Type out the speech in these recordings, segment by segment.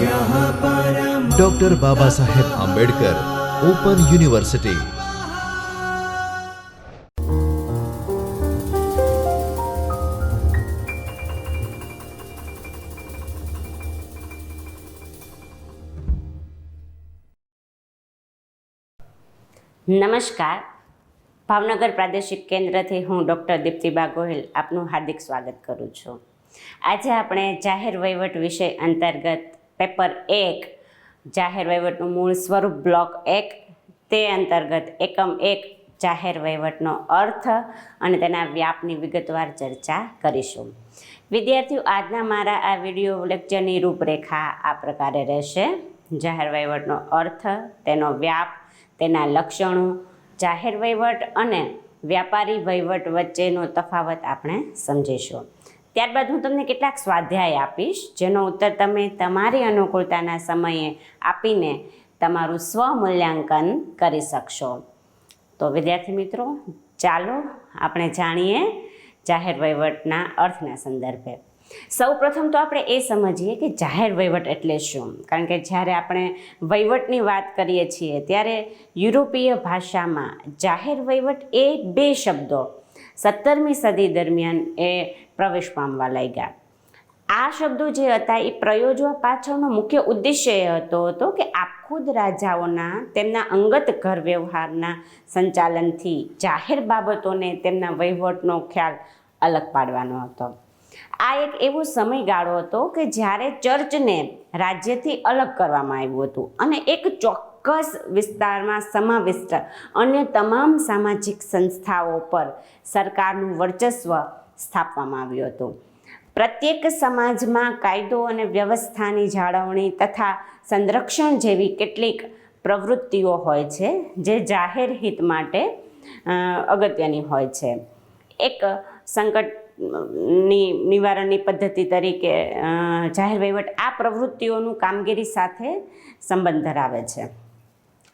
Doctor Baba Saheb Ambedkar open university નમસ્કાર. ભાવનગર પ્રાદેશિક કેન્દ્રથી હું ડૉક્ટર દીપ્તિબા ગોહિલ આપનું હાર્દિક સ્વાગત કરું છું. આજે આપણે જાહેર વહીવટ વિષય અંતર્ગત પેપર એક, જાહેર વહીવટનું મૂળ સ્વરૂપ બ્લોક એક, તે અંતર્ગત એકમ એક, જાહેર વહીવટનો અર્થ અને તેના વ્યાપની વિગતવાર ચર્ચા કરીશું. વિદ્યાર્થીઓ, આજના મારા આ વીડિયો લેક્ચરની રૂપરેખા આ પ્રકારે રહેશે. જાહેર વહીવટનો અર્થ, તેનો વ્યાપ, તેના લક્ષણો, જાહેર વહીવટ અને વ્યાપારી વહીવટ વચ્ચેનો તફાવત આપણે સમજીશું. ત્યારબાદ હું તમને કેટલાક સ્વાધ્યાય આપીશ, જેનો ઉત્તર તમે તમારી અનુકૂળતાના સમયે આપીને તમારું સ્વમૂલ્યાંકન કરી શકશો. તો વિદ્યાર્થી મિત્રો, ચાલો આપણે જાણીએ જાહેર વહીવટના અર્થના સંદર્ભે. સૌ પ્રથમ તો આપણે એ સમજીએ કે જાહેર વહીવટ એટલે શું? કારણ કે જ્યારે આપણે વહીવટની વાત કરીએ છીએ, ત્યારે યુરોપીય ભાષામાં જાહેર વહીવટ એ બે શબ્દો. સત્તરમી સદી દરમિયાન એ પ્રવેશ પામવા લાગ્યા. આ શબ્દો જે હતા એ પ્રયોજવા પાછળનો મુખ્ય ઉદ્દેશ્ય એ હતો હતો કે આપખુદ રાજાઓના, તેમના અંગત ઘર વ્યવહારના સંચાલનથી જાહેર બાબતોને તેમના વહીવટનો ખ્યાલ અલગ પાડવાનો હતો. આ એક એવો સમયગાળો હતો કે જ્યારે ચર્ચને રાજ્યથી અલગ કરવામાં આવ્યું હતું અને એક ચોક્કસ વિસ્તારમાં સમાવિષ્ટ અન્ય તમામ સામાજિક સંસ્થાઓ પર સરકારનું વર્ચસ્વ સ્થાપવામાં આવ્યું હતું. પ્રત્યેક સમાજમાં કાયદો અને વ્યવસ્થાની જાળવણી તથા સંરક્ષણ જેવી કેટલીક પ્રવૃત્તિઓ હોય છે, જે જાહેર હિત માટે અગત્યની હોય છે. એક સંકટની નિવારણની પદ્ધતિ તરીકે જાહેર વહીવટ આ પ્રવૃત્તિઓનું કામગીરી સાથે સંબંધ ધરાવે છે.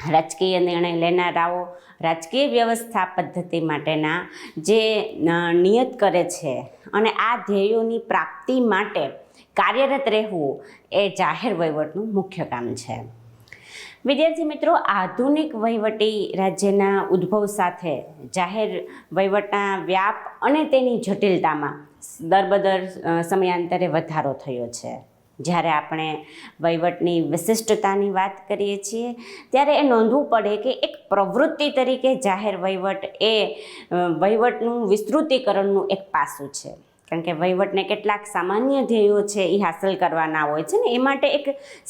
રાજકીય નિર્ણય લેનારાઓ રાજકીય વ્યવસ્થા પદ્ધતિ માટેના જે નિયત કરે છે અને આ ધ્યેયોની પ્રાપ્તિ માટે કાર્યરત રહેવું એ જાહેર વહીવટનું મુખ્ય કામ છે. વિદ્યાર્થી મિત્રો, આધુનિક વહીવટી રાજ્યના ઉદ્ભવ સાથે જાહેર વહીવટના વ્યાપ અને તેની જટિલતામાં દરબદર સમયાંતરે વધારો થયો છે. જ્યારે આપણે વહીવટની વિશિષ્ટતાની વાત કરીએ છીએ, ત્યારે એ નોંધવું પડે કે એક પ્રવૃત્તિ તરીકે જાહેર વહીવટ એ વહીવટનું વિસ્તૃતીકરણનું એક પાસું છે. કારણ કે વહીવટને કેટલાક સામાન્ય ધ્યેયો છે એ હાંસલ કરવાના હોય છે ને, એ માટે એક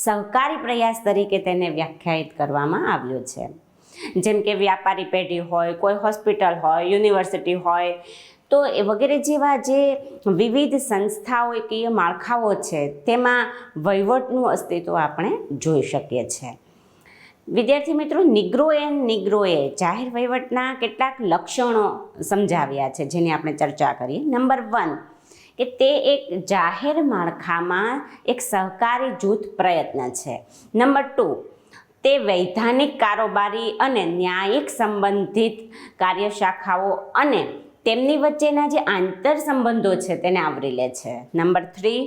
સહકારી પ્રયાસ તરીકે તેને વ્યાખ્યાયિત કરવામાં આવ્યો છે. જેમ કે વ્યાપારી પેઢી હોય, કોઈ હોસ્પિટલ હોય, યુનિવર્સિટી હોય તો એ વગેરે જેવા જે વિવિધ સંસ્થાઓ એકીય માળખાઓ છે, તેમાં વહીવટનું અસ્તિત્વ આપણે જોઈ શકીએ છીએ. વિદ્યાર્થી મિત્રો, નિગ્રો એન્ડ નિગ્રોએ જાહેર વહીવટના કેટલાક લક્ષણો સમજાવ્યા છે, જેની આપણે ચર્ચા કરીએ નંબર વન, કે તે એક જાહેર માળખામાં એક સહકારી જૂથ પ્રયત્ન છે. નંબર ટુ, તે વૈધાનિક કારોબારી અને ન્યાયિક સંબંધિત કાર્યશાખાઓ અને તેમની વચ્ચેના જે આંતર સંબંધો છે તેને આવરી લે છે. નંબર થ્રી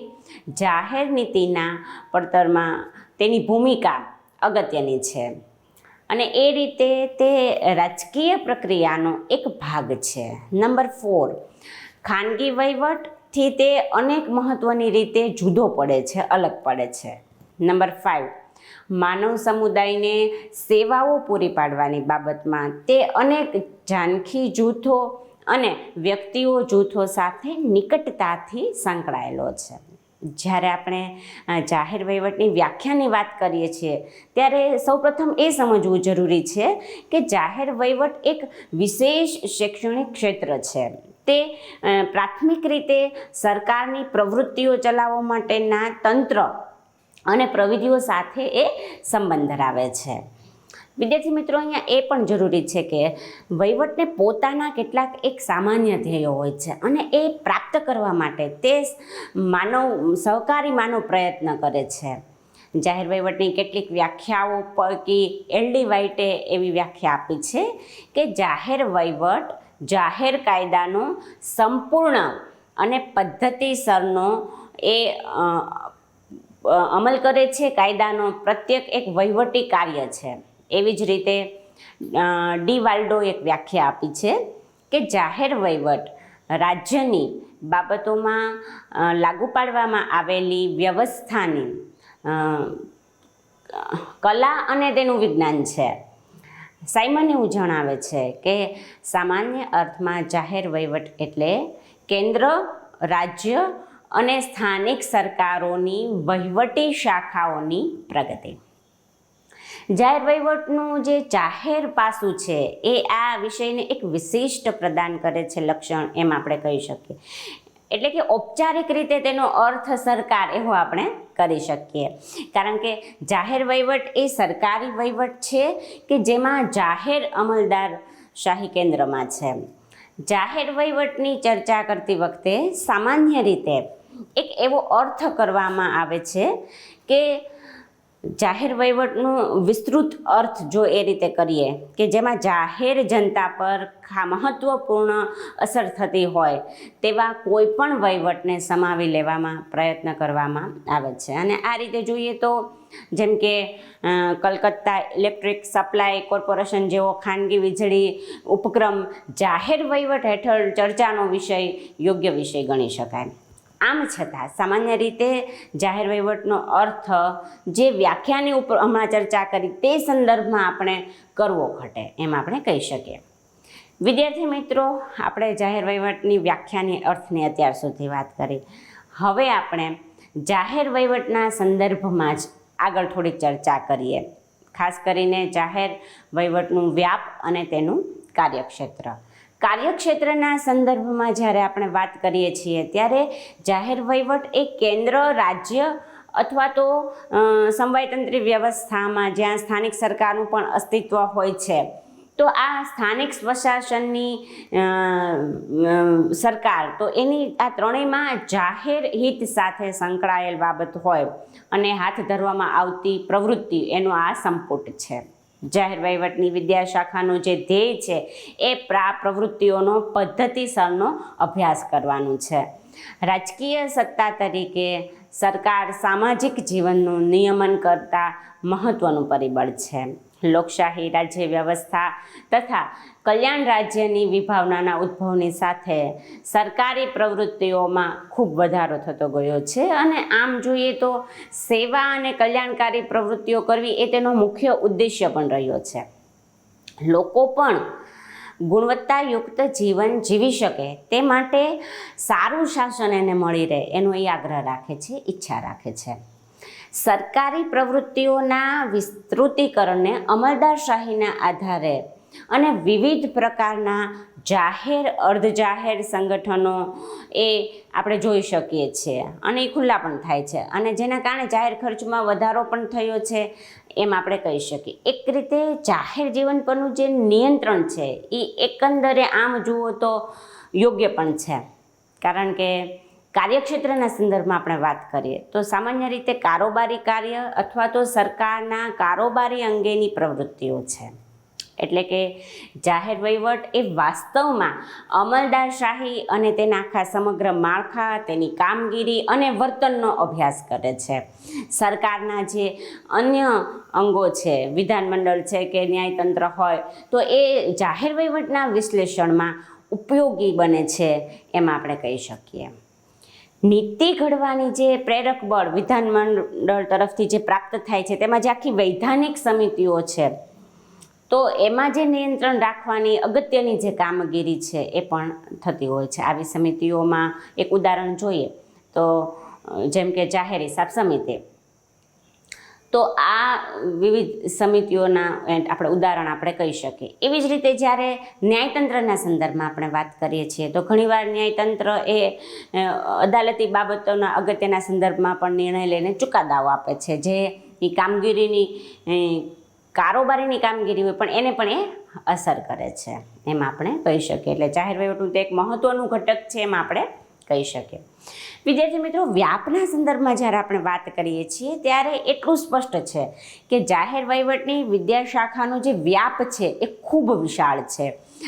જાહેર નીતિના પડતરમાં તેની ભૂમિકા અગત્યની છે. અને એ રીતે તે રાજકીય પ્રક્રિયાનો એક ભાગ છે. નંબર ફોર ખાનગી વહીવટથી તે અનેક મહત્ત્વની રીતે જુદો પડે છે, અલગ પડે છે. નંબર ફાઇવ માનવ સમુદાયને સેવાઓ પૂરી પાડવાની બાબતમાં તે અનેક જાનખી જૂથો અને વ્યક્તિઓ જૂથો સાથે નિકટતાથી સંકળાયેલો છે. જ્યારે આપણે જાહેર વહીવટની વ્યાખ્યાની વાત કરીએ છીએ, ત્યારે સૌપ્રથમ એ સમજવું જરૂરી છે કે જાહેર વહીવટ એક વિશેષ શૈક્ષણિક ક્ષેત્ર છે. તે પ્રાથમિક રીતે સરકારની પ્રવૃત્તિઓ ચલાવવા માટેના તંત્ર અને પ્રવિધિઓ સાથે એ સંબંધ ધરાવે છે. વિદ્યાર્થી મિત્રો, અહીંયા એ પણ જરૂરી છે કે વહીવટને પોતાના કેટલાક એક સામાન્ય ધ્યેયો હોય છે અને એ પ્રાપ્ત કરવા માટે તે માનવ, સહકારી માનવ પ્રયત્ન કરે છે. જાહેર વહીવટની કેટલીક વ્યાખ્યાઓ પૈકી એલડી વાઇટે એવી વ્યાખ્યા આપી છે કે જાહેર વહીવટ, જાહેર કાયદાનો સંપૂર્ણ અને પદ્ધતિસરનો એ અમલ કરે છે. કાયદાનો પ્રત્યેક એક વહીવટી કાર્ય છે. એવી જ રીતે ડી વાલ્ડો એક વ્યાખ્યા આપી છે કે જાહેર વહીવટ રાજ્યની બાબતોમાં લાગુ પાડવામાં આવેલી વ્યવસ્થાની કલા અને તેનું વિજ્ઞાન છે. સાયમન એવું જણાવે છે કે સામાન્ય અર્થમાં જાહેર વહીવટ એટલે કેન્દ્ર, રાજ્ય અને સ્થાનિક સરકારોની વહીવટી શાખાઓની પ્રગતિ. જાહેર વહીવટનું જે જાહેર પાસું છે, એ આ વિષયને એક વિશિષ્ટ પ્રદાન કરે છે લક્ષણ એમ આપણે કહી શકીએ. એટલે કે ઔપચારિક રીતે તેનો અર્થ સરકાર એવો આપણે કરી શકીએ. કારણ કે જાહેર વહીવટ એ સરકારી વહીવટ છે કે જેમાં જાહેર અમલદાર શાહી કેન્દ્રમાં છે. જાહેર વહીવટની ચર્ચા કરતી વખતે સામાન્ય રીતે એક એવો અર્થ કરવામાં આવે છે કે જાહેર વહીવટનું વિસ્તૃત અર્થ જો એ રીતે કરીએ કે જેમાં જાહેર જનતા પર ખા મહત્ત્વપૂર્ણ અસર થતી હોય, તેવા કોઈ પણ વહીવટને સમાવી લેવામાં પ્રયત્ન કરવામાં આવે છે. અને આ રીતે જોઈએ તો જેમ કે કલકત્તા ઇલેક્ટ્રિક સપ્લાય કોર્પોરેશન જેવો ખાનગી વીજળી ઉપક્રમ જાહેર વહીવટ હેઠળ ચર્ચાનો વિષય યોગ્ય વિષય ગણી શકાય. આમ છતાં સામાન્ય રીતે જાહેર વહીવટનો અર્થ જે વ્યાખ્યાની ઉપર હમણાં ચર્ચા કરી તે સંદર્ભમાં આપણે કરવો ઘટે એમ આપણે કહી શકીએ. વિદ્યાર્થી મિત્રો, આપણે જાહેર વહીવટની વ્યાખ્યાની અર્થની અત્યાર સુધી વાત કરી. હવે આપણે જાહેર વહીવટના સંદર્ભમાં જ આગળ થોડીક ચર્ચા કરીએ. ખાસ કરીને જાહેર વહીવટનું વ્યાપ અને તેનું કાર્યક્ષેત્ર. કાર્યક્ષેત્રના સંદર્ભમાં જ્યારે આપણે વાત કરીએ છીએ, ત્યારે જાહેર વહીવટ એ કેન્દ્ર, રાજ્ય અથવા તો સમવાયતંત્રી વ્યવસ્થામાં જ્યાં સ્થાનિક સરકારનું પણ અસ્તિત્વ હોય છે. તો આ સ્થાનિક સ્વશાસનની સરકાર, તો એની આ ત્રણેયમાં જાહેર હિત સાથે સંકળાયેલ બાબત હોય અને હાથ ધરવામાં આવતી પ્રવૃત્તિ, એનો આ સંપુટ છે. જાહેર વહીવટની વિદ્યાશાખાનો જે ધ્યેય છે, એ પ્રા પ્રવૃત્તિઓનો પદ્ધતિસરનો અભ્યાસ કરવાનું છે. રાજકીય સત્તા તરીકે સરકાર સામાજિક જીવનનું નિયમન કરતા મહત્ત્વનું પરિબળ છે. લોકશાહી રાજ્ય વ્યવસ્થા તથા કલ્યાણ રાજ્યની વિભાવનાના ઉદ્ભવની સાથે સરકારી પ્રવૃત્તિઓમાં ખૂબ વધારો થતો ગયો છે. અને આમ જોઈએ તો સેવા અને કલ્યાણકારી પ્રવૃત્તિઓ કરવી એ તેનો મુખ્ય ઉદ્દેશ્ય પણ રહ્યો છે. લોકો પણ ગુણવત્તાયુક્ત જીવન જીવી શકે તે માટે સારું શાસન એને મળી રહે એનો એ આગ્રહ રાખે છે, ઈચ્છા રાખે છે. સરકારી પ્રવૃત્તિઓના વિસ્તૃતિકરણને અમલદારશાહીના આધારે અને વિવિધ પ્રકારના જાહેર, અર્ધજાહેર સંગઠનો એ આપણે જોઈ શકીએ છીએ અને એ ખુલ્લા પણ થાય છે. અને જેના કારણે જાહેર ખર્ચમાં વધારો પણ થયો છે એમ આપણે કહી શકીએ. એક રીતે જાહેર જીવન પરનું જે નિયંત્રણ છે એ એકંદરે આમ જુઓ તો યોગ્ય પણ છે. કારણ કે કાર્યક્ષેત્રના સંદર્ભમાં આપણે વાત કરીએ, તો સામાન્ય રીતે કારોબારી કાર્ય અથવા તો સરકારના કારોબારી અંગેની પ્રવૃત્તિઓ છે. એટલે કે જાહેર વહીવટ એ વાસ્તવમાં અમલદારશાહી અને તેના આખા સમગ્ર માળખા, તેની કામગીરી અને વર્તનનો અભ્યાસ કરે છે. સરકારના જે અન્ય અંગો છે, વિધાનમંડળ છે કે ન્યાયતંત્ર હોય, તો એ જાહેર વહીવટના વિશ્લેષણમાં ઉપયોગી બને છે એમ આપણે કહી શકીએ. નીતિ ઘડવાની જે પ્રેરક બળ વિધાનમંડળ તરફથી જે પ્રાપ્ત થાય છે, તેમાં જે આખી વૈધાનિક સમિતિઓ છે, તો એમાં જે નિયંત્રણ રાખવાની અગત્યની જે કામગીરી છે, એ પણ થતી હોય છે. આવી સમિતિઓમાં એક ઉદાહરણ જોઈએ, તો જેમ કે જાહેર હિસાબ સમિતિ. તો આ વિવિધ સમિતિઓના આપણે ઉદાહરણ આપણે કહી શકીએ. એવી જ રીતે જ્યારે ન્યાયતંત્રના સંદર્ભમાં આપણે વાત કરીએ છીએ, તો ઘણીવાર ન્યાયતંત્ર એ અદાલતી બાબતોના અગત્યના સંદર્ભમાં પણ નિર્ણય લઈને ચુકાદાઓ આપે છે. જે એ કામગીરીની કારોબારીની કામગીરી હોય પણ એને પણ એ અસર કરે છે. એમ આપણે કહી શકીએ. એટલે જાહેર વહીવટનું તે એક મહત્ત્વનું ઘટક છે એમ આપણે કહી શકીએ વિદ્યાર્થી મિત્રો, વ્યાપના સંદર્ભમાં જ્યારે આપણે વાત કરીએ છીએ, ત્યારે એટલું સ્પષ્ટ છે કે જાહેર વહીવટની વિદ્યાશાખાનો જે વ્યાપ છે, એ ખૂબ વિશાળ છે.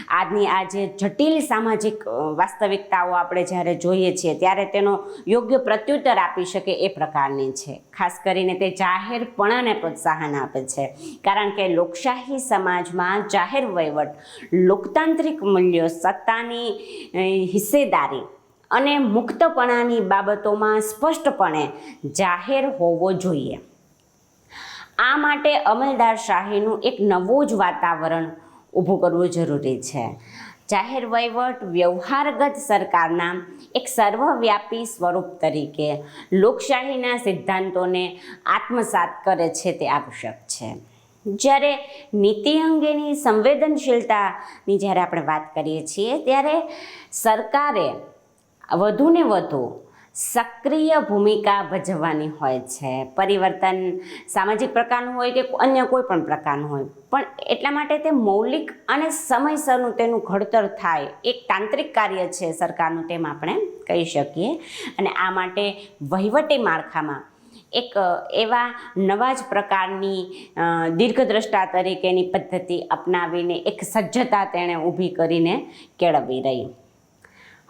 આજની આ જે જટિલ સામાજિક વાસ્તવિકતાઓ આપણે જ્યારે જોઈએ છીએ, ત્યારે તેનો યોગ્ય પ્રત્યુત્તર આપી શકે એ પ્રકારની છે. ખાસ કરીને તે જાહેરપણાને પ્રોત્સાહન આપે છે. કારણ કે લોકશાહી સમાજમાં જાહેર વહીવટ લોકતાંત્રિક મૂલ્યો સત્તાની હિસ્સેદારી અને મુક્તપણાની બાબતોમાં સ્પષ્ટપણે જાહેર હોવો જોઈએ. આ માટે અમલદારશાહીનું એક નવું જ વાતાવરણ ઊભું કરવું જરૂરી છે. જાહેર વહીવટ વ્યવહારગત સરકારના એક સર્વવ્યાપી સ્વરૂપ તરીકે લોકશાહીના સિદ્ધાંતોને આત્મસાત કરે છે તે આવશ્યક છે. જ્યારે નીતિ અંગેની સંવેદનશીલતાની જ્યારે આપણે વાત કરીએ છીએ, ત્યારે સરકારે વધુને વધુ સક્રિય ભૂમિકા ભજવવાની હોય છે. પરિવર્તન સામાજિક પ્રકારનું હોય કે અન્ય કોઈ પણ પ્રકારનું હોય. પણ એટલા માટે તે મૌલિક અને સમયસરનું તેનું ઘડતર થાય. એક તાંત્રિક કાર્ય છે સરકારનું તેમ આપણે કહી શકીએ. અને આ માટે વહીવટી માળખામાં એક, એવા નવા જ પ્રકારની દીર્ઘદ્રષ્ટા તરીકેની પદ્ધતિ અપનાવીને એક સજ્જતા તેણે ઊભી કરીને કેળવી રહી.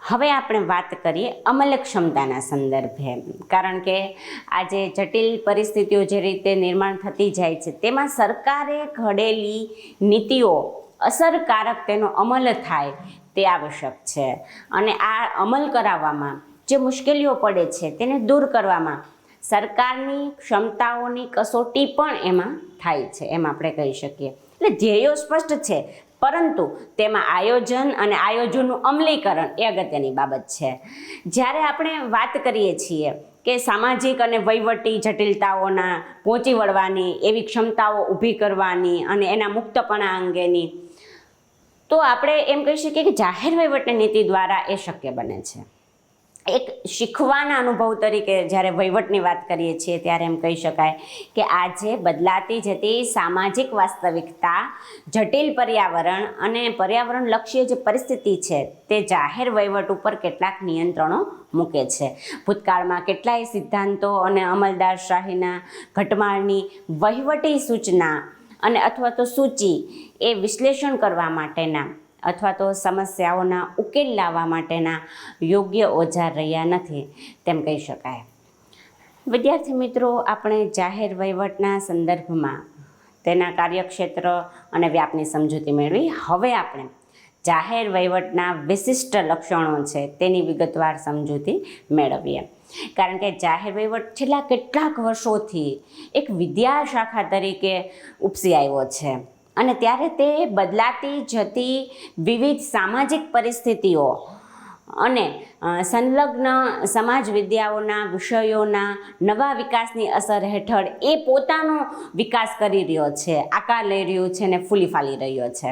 હવે આપણે વાત કરીએ અમલ ક્ષમતાના સંદર્ભે. કારણ કે આજે જટિલ પરિસ્થિતિઓ જે રીતે નિર્માણ થતી જાય છે, તેમાં સરકારે ઘડેલી નીતિઓ અસરકારક તેનો અમલ થાય તે આવશ્યક છે. અને આ અમલ કરાવવામાં જે મુશ્કેલીઓ પડે છે, તેને દૂર કરવામાં સરકારની ક્ષમતાઓની કસોટી પણ એમાં થાય છે, એમ આપણે કહી શકીએ. એટલે ધ્યેયો સ્પષ્ટ છે પરંતુ તેમાં આયોજન અને આયોજનનું અમલીકરણ એ અગત્યની બાબત છે. જ્યારે આપણે વાત કરીએ છીએ કે સામાજિક અને વહીવટી જટિલતાઓના પહોંચી વળવાની, એવી ક્ષમતાઓ ઊભી કરવાની અને એના મુક્તપણા અંગેની, તો આપણે એમ કહી શકીએ કે જાહેર વહીવટની નીતિ દ્વારા એ શક્ય બને છે. એક શીખવાના અનુભવ તરીકે જ્યારે વહીવટની વાત કરીએ છીએ ત્યારે એમ કહી શકાય કે આજે બદલાતી જતી સામાજિક વાસ્તવિકતા, જટિલ પર્યાવરણ અને પર્યાવરણ લક્ષ્ય જે પરિસ્થિતિ છે તે જાહેર વહીવટ ઉપર કેટલાક નિયંત્રણો મૂકે છે. ભૂતકાળમાં કેટલાય સિદ્ધાંતો અને અમલદારશાહીના ઘટમાળની વહીવટી સૂચના અને અથવા તો સૂચિ એ વિશ્લેષણ કરવા માટેના અથવા તો સમસ્યાઓના ઉકેલ લાવવા માટેના યોગ્ય ઓજાર રહ્યા નથી, તેમ કહી શકાય. વિદ્યાર્થી મિત્રો, આપણે જાહેર વહીવટના સંદર્ભમાં તેના કાર્યક્ષેત્ર અને વ્યાપની સમજૂતી મેળવી. હવે આપણે જાહેર વહીવટના વિશિષ્ટ લક્ષણો છે તેની વિગતવાર સમજૂતી મેળવીએ. કારણ કે જાહેર વહીવટ છેલ્લા કેટલાક વર્ષોથી એક વિદ્યા શાખા તરીકે ઉપસી આવ્યો છે. અને ત્યારે તે બદલાતી જતી વિવિધ સામાજિક પરિસ્થિતિઓ અને સંલગ્ન સમાજ વિદ્યાઓના વિષયોના નવા વિકાસની અસર હેઠળ એ પોતાનો વિકાસ કરી રહ્યો છે, આકાર લઈ રહ્યો છે ને ફૂલી ફાલી રહ્યો છે.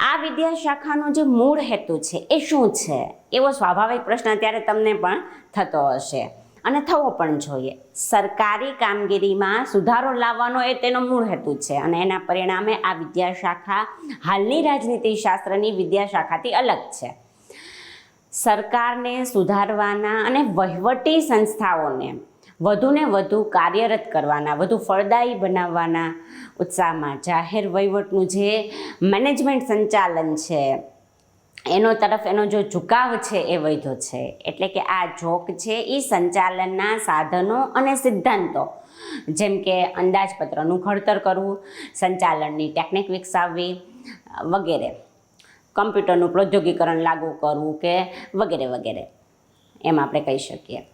આ વિદ્યા શાખાનો જે મૂળ હેતુ છે એ શું છે? એવો સ્વાભાવિક પ્રશ્ન અત્યારે તમને પણ થતો હશે. અને થવો પણ જોઈએ. સરકારી કામગીરીમાં સુધારો લાવવાનો એ તેનો મૂળ હેતુ છે અને એના પરિણામે આ વિદ્યાશાખા હાલની રાજનીતિ શાસ્ત્રની વિદ્યાશાખાથી અલગ છે. સરકારને સુધારવાના અને વહીવટી સંસ્થાઓને વધુને વધુ કાર્યરત કરવાના, વધુ ફળદાયી બનાવવાના ઉત્સાહમાં જાહેર વહીવટનું જે મેનેજમેન્ટ સંચાલન છે એનો તરફ એનો જો ઝુકાવ છે એ વૈધો છે. એટલે કે આ જોક છે એ સંચાલનના સાધનો અને સિદ્ધાંતો. જેમ કે અંદાજપત્રનું ઘડતર કરવું, સંચાલનની ટેકનિક વિકસાવવી વગેરે. કમ્પ્યુટરનું પ્રૌદ્યોગિકરણ લાગુ કરવું કે વગેરે વગેરે. એમ આપણે કહી શકીએ.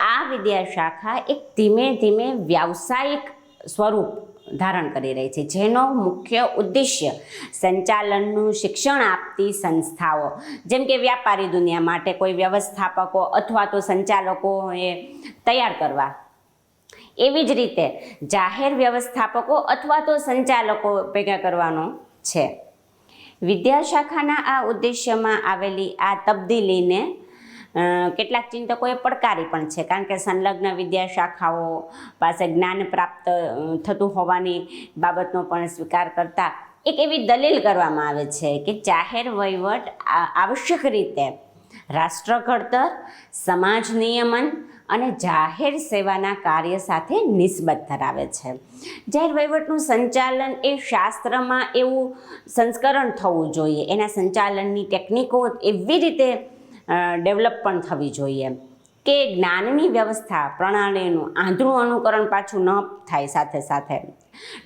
આ વિદ્યા શાખા એક ધીમે ધીમે વ્યાવસાયિક સ્વરૂપ ધારણ કરી રહી છે. જેનો મુખ્ય ઉદ્દેશ્ય સંચાલનનું શિક્ષણ આપતી સંસ્થાઓ. જેમ કે વ્યાપારી દુનિયા માટે કોઈ વ્યવસ્થાપકો અથવા તો સંચાલકોએ તૈયાર કરવા. એવી જ રીતે જાહેર વ્યવસ્થાપકો અથવા તો સંચાલકો ભેગા કરવાનો છે. વિદ્યાશાખાના આ ઉદ્દેશ્યમાં આવેલી આ તબદીલીને કેટલાક ચિંતકોએ પડકારી પણ છે, કારણ કે સંલગ્ન વિદ્યાશાખાઓ પાસે જ્ઞાન પ્રાપ્ત થતું હોવાની બાબતનો પણ સ્વીકાર કરતા એક એવી દલીલ કરવામાં આવે છે કે જાહેર વહીવટ આવશ્યક રીતે રાષ્ટ્ર ઘડતર સમાજ નિયમન અને જાહેર સેવાના કાર્ય સાથે નિસ્બત ધરાવે છે. જાહેર વહીવટનું સંચાલન એ શાસ્ત્રમાં એવું સંસ્કરણ થવું જોઈએ. એના સંચાલનની ટેકનિકો એવી રીતે ડેવલપ પણ થવી જોઈએ કે જ્ઞાનની વ્યવસ્થા પ્રણાલીનું આંધળું અનુકરણ પાછું ન થાય સાથે સાથે.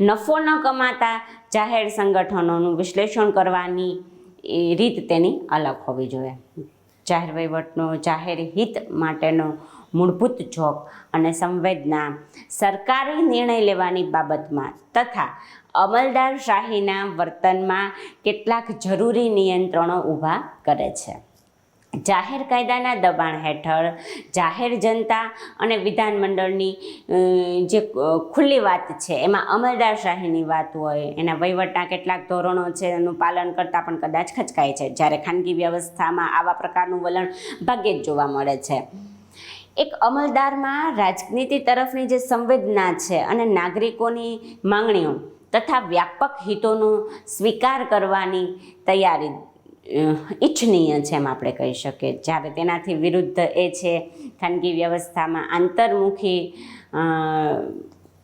નફો ન કમાતા જાહેર સંગઠનોનું વિશ્લેષણ કરવાની રીત તેની અલગ હોવી જોઈએ. જાહેર વહીવટનો, જાહેર હિત માટેનો મૂળભૂત જોગ અને સંવેદના સરકારી નિર્ણય લેવાની બાબતમાં તથા અમલદારશાહીના વર્તનમાં કેટલાક જરૂરી નિયંત્રણો ઊભા કરે છે. જાહેર કાયદાના દબાણ હેઠળ જાહેર જનતા અને વિધાનમંડળની જે ખુલ્લી વાત છે, એમાં અમલદારશાહીની વાત હોય, એના વહીવટના કેટલાક ધોરણો છે, એનું પાલન કરતાં પણ કદાચ ખચકાય છે. જ્યારે ખાનગી વ્યવસ્થામાં આવા પ્રકારનું વલણ ભાગ્યે જ જોવા મળે છે. એક અમલદારમાં રાજનીતિ તરફની જે સંવેદના છે અને નાગરિકોની માંગણીઓ તથા વ્યાપક હિતોનો સ્વીકાર કરવાની તૈયારી ઈચ્છનીય છે એમ આપણે કહી શકીએ. જ્યારે તેનાથી વિરુદ્ધ એ છે, ખાનગી વ્યવસ્થામાં આંતરમુખી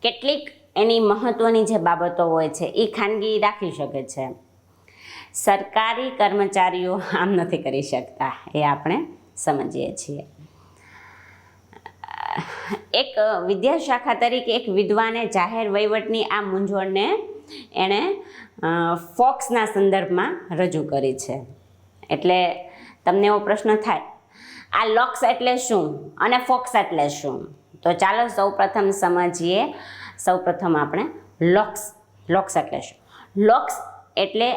કેટલીક એની મહત્ત્વની જે બાબતો હોય છે એ ખાનગી રાખી શકે છે. સરકારી કર્મચારીઓ આમ નથી કરી શકતા, એ આપણે સમજીએ છીએ. એક વિદ્યાશાખા તરીકે એક વિદ્વાને જાહેર વહીવટની આ મૂંઝવણને એણે ફોક્સના સંદર્ભમાં રજૂ કરી છે. એટલે તમને એવો પ્રશ્ન થાય, આ લોક્સ એટલે શું અને ફોક્સ એટલે શું? તો ચાલો સૌપ્રથમ સમજીએ. સૌપ્રથમ આપણે લોક્સ લોક્સ એટલે શું? લોક્સ એટલે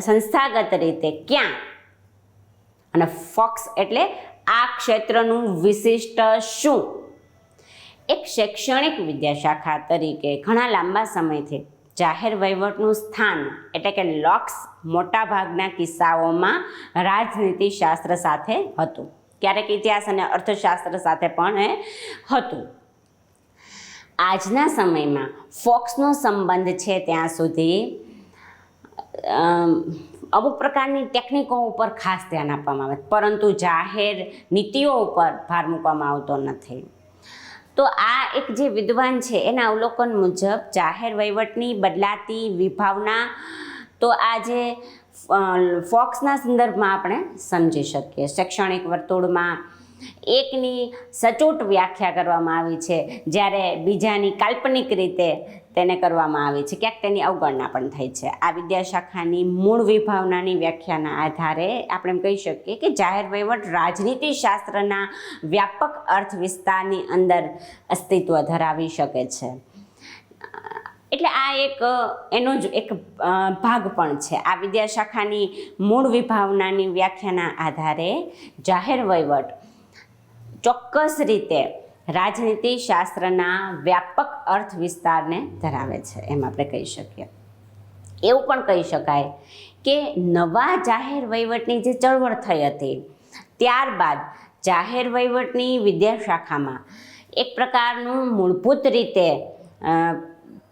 સંસ્થાગત રીતે ક્યાં? અને ફોક્સ એટલે આ ક્ષેત્રનું વિશિષ્ટ શું? એક શૈક્ષણિક વિદ્યાશાખા તરીકે ઘણા લાંબા સમયથી જાહેર વહીવટનું સ્થાન એટલે કે લોક્સ મોટાભાગના કિસ્સાઓમાં રાજનીતિ શાસ્ત્ર સાથે હતું. ક્યારેક ઇતિહાસ અને અર્થશાસ્ત્ર સાથે પણ એ હતું. આજના સમયમાં ફોક્સનો સંબંધ છે ત્યાં સુધી અમુક પ્રકારની ટેકનિકો ઉપર ખાસ ધ્યાન આપવામાં આવે. પરંતુ જાહેર નીતિઓ ઉપર ભાર મૂકવામાં આવતો નથી. તો આ એક જે વિદ્વાન છે, એના અવલોકન મુજબ જાહેર વહીવટની બદલાતી વિભાવના તો આ જે ફોક્સના સંદર્ભમાં આપણે સમજી શકીએ. શૈક્ષણિક વર્તુળમાં એકની સચોટ વ્યાખ્યા કરવામાં આવી છે. જ્યારે બીજાની કાલ્પનિક રીતે તેને કરવામાં આવે છે. ક્યાંક તેની અવગણના પણ થઈ છે. આ વિદ્યાશાખાની મૂળ વિભાવનાની વ્યાખ્યાના આધારે આપણે એમ કહી શકીએ કે જાહેર વહીવટ રાજનીતિ શાસ્ત્રના વ્યાપક અર્થ વિસ્તારની અંદર અસ્તિત્વ ધરાવી શકે છે. એટલે આ એક, એનો જ એક ભાગ પણ છે. આ વિદ્યાશાખાની મૂળ વિભાવનાની વ્યાખ્યાના આધારે જાહેર વહીવટ ચોક્કસ રીતે રાજનીતિ શાસ્ત્રના વ્યાપક અર્થ વિસ્તારને ધરાવે છે, એમ આપણે કહી શકીએ. એવું પણ કહી શકાય કે નવા જાહેર વહીવટની જે ચળવળ થઈ હતી, ત્યારબાદ જાહેર વહીવટની વિદ્યાશાખામાં એક પ્રકારનું મૂળભૂત રીતે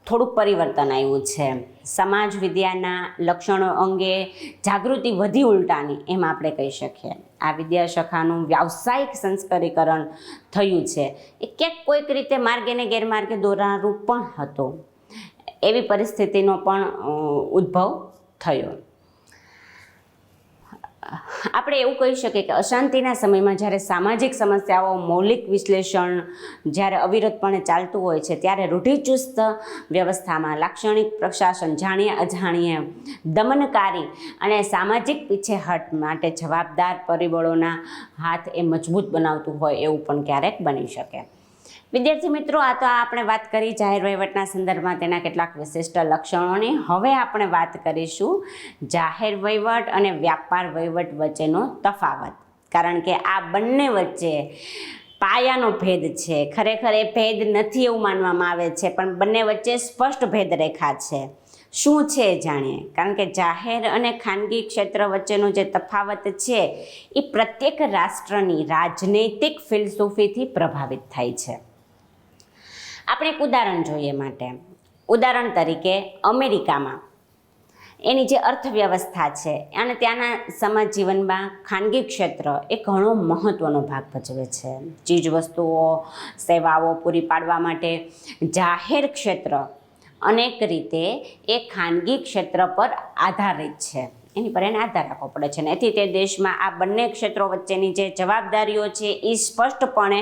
થોડુંક પરિવર્તન આવ્યું છે. સમાજ વિદ્યાના લક્ષણો અંગે જાગૃતિ વધી ઉલટાની એમ આપણે કહી શકીએ. આ વિદ્યાશાખાનું વ્યાવસાયિક સંસ્કરીકરણ થયું છે. એ ક્યાંક કોઈક રીતે માર્ગે ને ગેરમાર્ગે દોરારૂપ પણ હતું. એવી પરિસ્થિતિનો પણ ઉદ્ભવ થયો. આપણે એવું કહી શકીએ કે અશાંતિના સમયમાં જ્યારે સામાજિક સમસ્યાઓ, મૌલિક વિશ્લેષણ જ્યારે અવિરતપણે ચાલતું હોય છે, ત્યારે રૂઢિચુસ્ત વ્યવસ્થામાં લાક્ષણિક પ્રશાસન જાણીએ અજાણીએ દમનકારી અને સામાજિક પીછેહટ માટે જવાબદાર પરિબળોના હાથ એ મજબૂત બનાવતું હોય એવું પણ ક્યારેક બની શકે. વિદ્યાર્થી મિત્રો, આ તો આપણે વાત કરી જાહેર વહીવટના સંદર્ભમાં તેના કેટલાક વિશિષ્ટ લક્ષણોની. હવે આપણે વાત કરીશું જાહેર વહીવટ અને વ્યાપાર વહીવટ વચ્ચેનો તફાવત. કારણ કે આ બંને વચ્ચે પાયાનો ભેદ છે. ખરેખર એ ભેદ નથી એવું માનવામાં આવે છે, પણ બંને વચ્ચે સ્પષ્ટ ભેદરેખા છે. શું છે જાણીએ? કારણ કે જાહેર અને ખાનગી ક્ષેત્ર વચ્ચેનો જે તફાવત છે, એ પ્રત્યેક રાષ્ટ્રની રાજનૈતિક ફિલસૂફીથી પ્રભાવિત થાય છે. આપણે એક ઉદાહરણ જોઈએ માટે. ઉદાહરણ તરીકે અમેરિકામાં. એની જે અર્થવ્યવસ્થા છે, અને ત્યાંના સમાજ જીવનમાં ખાનગી ક્ષેત્ર એ ઘણો મહત્ત્વનો ભાગ ભજવે છે. ચીજવસ્તુઓ, સેવાઓ પૂરી પાડવા માટે જાહેર ક્ષેત્ર અનેક રીતે એ ખાનગી ક્ષેત્ર પર આધારિત છે. એની પર એને આધાર રાખવો પડે છે. ને એથી તે દેશમાં આ બંને ક્ષેત્રો વચ્ચેની જે જવાબદારીઓ છે, એ સ્પષ્ટપણે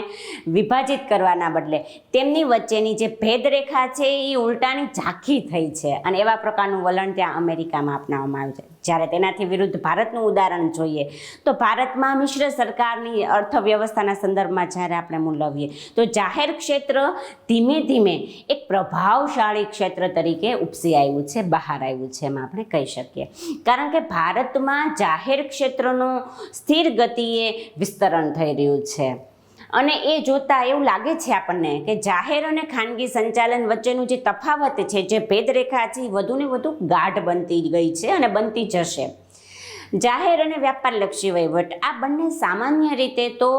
વિભાજિત કરવાના બદલે તેમની વચ્ચેની જે ભેદરેખા છે, એ ઉલટાની ઝાંખી થઈ છે. અને એવા પ્રકારનું વલણ ત્યાં અમેરિકામાં અપનાવવામાં આવ્યું છે. જ્યારે તેનાથી વિરુદ્ધ ભારતનું ઉદાહરણ જોઈએ, તો ભારતમાં મિશ્ર સરકારની અર્થવ્યવસ્થાના સંદર્ભમાં જ્યારે આપણે મૂલવીએ તો જાહેર ક્ષેત્ર ધીમે ધીમે એક પ્રભાવશાળી ક્ષેત્ર તરીકે ઉપસી આવ્યું છે, બહાર આવ્યું છે એમ આપણે કહી શકીએ. કારણ કે ભારતમાં જાહેર ક્ષેત્રનું સ્થિર ગતિએ વિસ્તરણ થઈ રહ્યું છે. અને એ જોતાં એવું લાગે છે આપણને કે જાહેર અને ખાનગી સંચાલન વચ્ચેનું જે તફાવત છે, જે ભેદરેખા છે, એ વધુને વધુ ગાઢ બનતી ગઈ છે અને બનતી જશે. જાહેર અને વ્યાપારલક્ષી વહીવટ, આ બંને સામાન્ય રીતે તો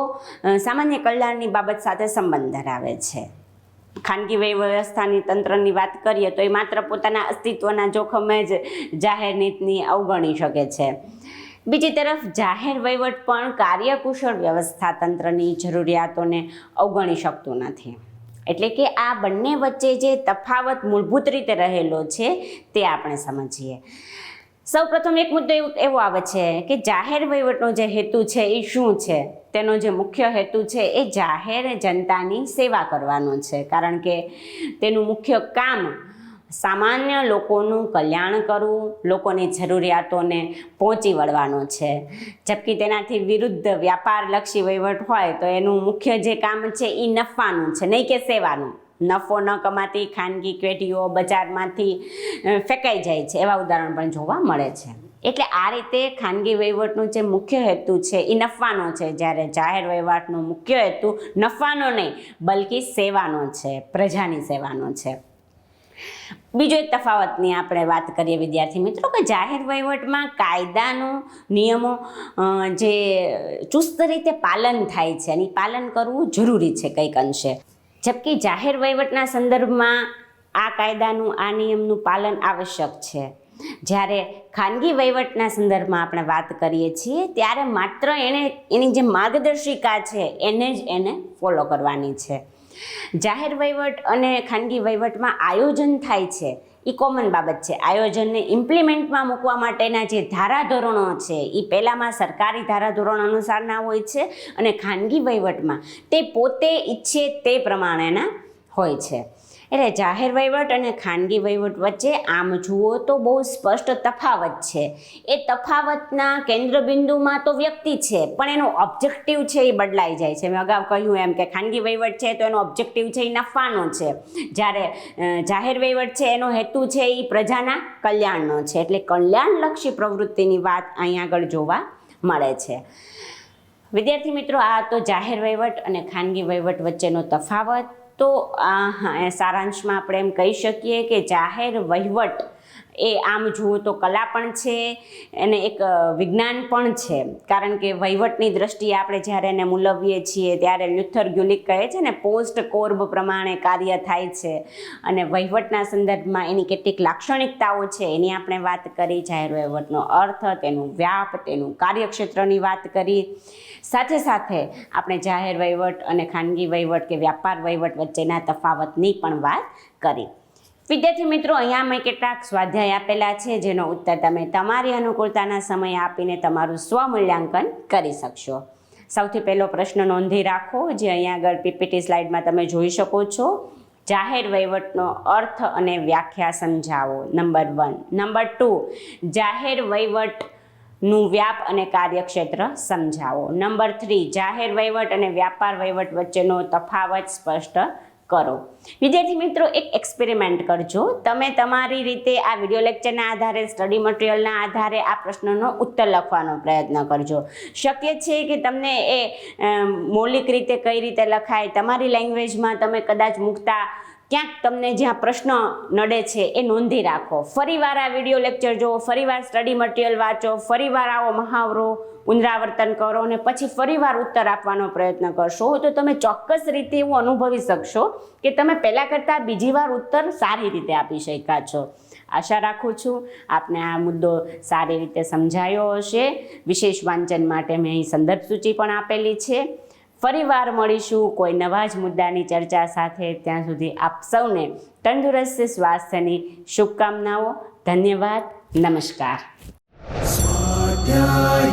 સામાન્ય કલ્યાણની બાબત સાથે સંબંધ ધરાવે છે. ખાનગી વ્યવસ્થાની તંત્રની વાત કરીએ તો એ માત્ર પોતાના અસ્તિત્વના જોખમે જ જાહેર નીતિની અવગણી શકે છે. બીજી તરફ જાહેર વહીવટ પણ કાર્યકુશળ વ્યવસ્થા તંત્રની જરૂરિયાતોને અવગણી શકતું નથી. એટલે કે આ બંને વચ્ચે જે તફાવત મૂળભૂત રીતે રહેલો છે તે આપણે સમજીએ. સૌ પ્રથમ એક મુદ્દો એવું આવે છે કે જાહેર વહીવટનો જે હેતુ છે એ શું છે? તેનો જે મુખ્ય હેતુ છે એ જાહેર જનતાની સેવા કરવાનો છે. કારણ કે તેનું મુખ્ય કામ સામાન્ય લોકોનું કલ્યાણ કરવું, લોકોની જરૂરિયાતોને પહોંચી વળવાનો છે. જબકી તેનાથી વિરુદ્ધ વ્યાપારલક્ષી વહીવટ હોય તો એનું મુખ્ય જે કામ છે એ નફાનું છે. નહીં કે સેવાનું. નફો ન કમાતી ખાનગી પેઢીઓ બજારમાંથી ફેંકાઈ જાય છે. એવા ઉદાહરણ પણ જોવા મળે છે. એટલે આ રીતે ખાનગી વહીવટનો જે મુખ્ય હેતુ છે, એ નફવાનો છે. જ્યારે જાહેર વહીવટનો મુખ્ય હેતુ નફાનો નહીં, બલકી સેવાનો છે, પ્રજાની સેવાનો છે. બીજો એક તફાવતની આપણે વાત કરીએ વિદ્યાર્થી મિત્રો, કે જાહેર વહીવટમાં કાયદાનું નિયમો જે ચુસ્ત રીતે પાલન થાય છે અને પાલન કરવું જરૂરી છે કંઈક અંશે. જબકી જાહેર વહીવટના સંદર્ભમાં આ કાયદાનું, આ નિયમનું પાલન આવશ્યક છે. જ્યારે ખાનગી વહીવટના સંદર્ભમાં આપણે વાત કરીએ છીએ, ત્યારે માત્ર એણે એની જે માર્ગદર્શિકા છે, એને જ એને ફોલો કરવાની છે. જાહેર વહીવટ અને ખાનગી વહીવટમાં આયોજન થાય છે, એ કોમન બાબત છે. આયોજનને ઇમ્પ્લિમેન્ટમાં મૂકવા માટેના જે ધારાધોરણો છે, એ પહેલાંમાં સરકારી ધારાધોરણ અનુસારના હોય છે અને ખાનગી વહીવટમાં તે પોતે ઈચ્છે તે પ્રમાણેના હોય છે. એટલે જાહેર વહીવટ અને ખાનગી વહીવટ વચ્ચે આમ જુઓ તો બહુ સ્પષ્ટ તફાવત છે. એ તફાવતના કેન્દ્રબિંદુમાં તો વ્યક્તિ છે, પણ એનો ઓબ્જેક્ટિવ છે એ બદલાઈ જાય છે. મેં અગાઉ કહ્યું એમ કે ખાનગી વહીવટ છે તો એનો ઓબ્જેક્ટિવ છે એ નફાનો છે. જ્યારે જાહેર વહીવટ છે એનો હેતુ છે એ પ્રજાના કલ્યાણનો છે. એટલે કલ્યાણલક્ષી પ્રવૃત્તિની વાત અહીં આગળ જોવા મળે છે. વિદ્યાર્થી મિત્રો, આ તો જાહેર વહીવટ અને ખાનગી વહીવટ વચ્ચેનો તફાવત. તો સારાંશમાં આપણે એમ કહી શકીએ કે જાહેર વહીવટ એ આમ જુઓ તો કલા પણ છે અને એક વિજ્ઞાન પણ છે. કારણ કે વહીવટની દ્રષ્ટિએ આપણે જ્યારે એને મૂલવીએ છીએ ત્યારે લ્યુથર ગ્યુલિક કહે છે ને, પોસ્ટ કોર્બ પ્રમાણે કાર્ય થાય છે. અને વહીવટના સંદર્ભમાં એની કેટલીક લાક્ષણિકતાઓ છે, એની આપણે વાત કરી, જાહેર વહીવટનો અર્થ, તેનું વ્યાપ, તેનું કાર્યક્ષેત્રની વાત કરી. સાથે સાથે આપણે જાહેર વહીવટ અને ખાનગી વહીવટ કે વ્યાપાર વહીવટ વચ્ચેના તફાવતની પણ વાત કરી. વિદ્યાર્થી મિત્રો, અહીંયા મેં કેટલાક સ્વાધ્યાય આપેલા છે, જેનો ઉત્તર તમે તમારી અનુકૂળતાના સમય આપીને તમારું સ્વમૂલ્યાંકન કરી શકશો. સૌથી પહેલો પ્રશ્ન નોંધી રાખો, જે અહીંયા આગળ પીપીટી સ્લાઇડમાં તમે જોઈ શકો છો. જાહેર વહીવટનો અર્થ અને વ્યાખ્યા સમજાવો. Number one. Number two. જાહેર વહીવટ નું વ્યાપ અને કાર્યક્ષેત્ર સમજાવો. નંબર થ્રી, જાહેર વહીવટ અને વ્યાપાર વહીવટ વચ્ચેનો તફાવત સ્પષ્ટ કરો. વિદ્યાર્થી મિત્રો, એક એક્સપેરિમેન્ટ કરજો. તમે તમારી રીતે આ વીડિયો લેક્ચરના આધારે સ્ટડી મટીરિયલના આધારે આ પ્રશ્નનો ઉત્તર લખવાનો પ્રયત્ન કરજો. શક્ય છે કે તમને એ મૌલિક રીતે કઈ રીતે લખાય, તમારી લેંગ્વેજમાં તમે કદાચ મૂકતા ક્યાંક તમને જ્યાં પ્રશ્ન નડે છે એ નોંધી રાખો. ફરીવાર આ વીડિયો લેક્ચર જુઓ, ફરીવાર સ્ટડી મટીરિયલ વાંચો, ફરીવાર આવો મહાવરો, પુનરાવર્તન કરો અને પછી ફરીવાર ઉત્તર આપવાનો પ્રયત્ન કરશો. તો તમે ચોક્કસ રીતે એવું અનુભવી શકશો કે તમે પહેલાં કરતાં બીજી વાર ઉત્તર સારી રીતે આપી શક્યા છો. આશા રાખું છું આપને આ મુદ્દો સારી રીતે સમજાયો હશે. વિશેષ વાંચન માટે મેં અહીં સંદર્ભ સૂચિ પણ આપેલી છે. ફરીવાર મળીશું કોઈ નવા જ મુદ્દાની ચર્ચા સાથે. ત્યાં સુધી આપ સૌને તંદુરસ્ત સ્વાસ્થ્યની શુભકામનાઓ. ધન્યવાદ. નમસ્કાર. સ્વાધ્યાય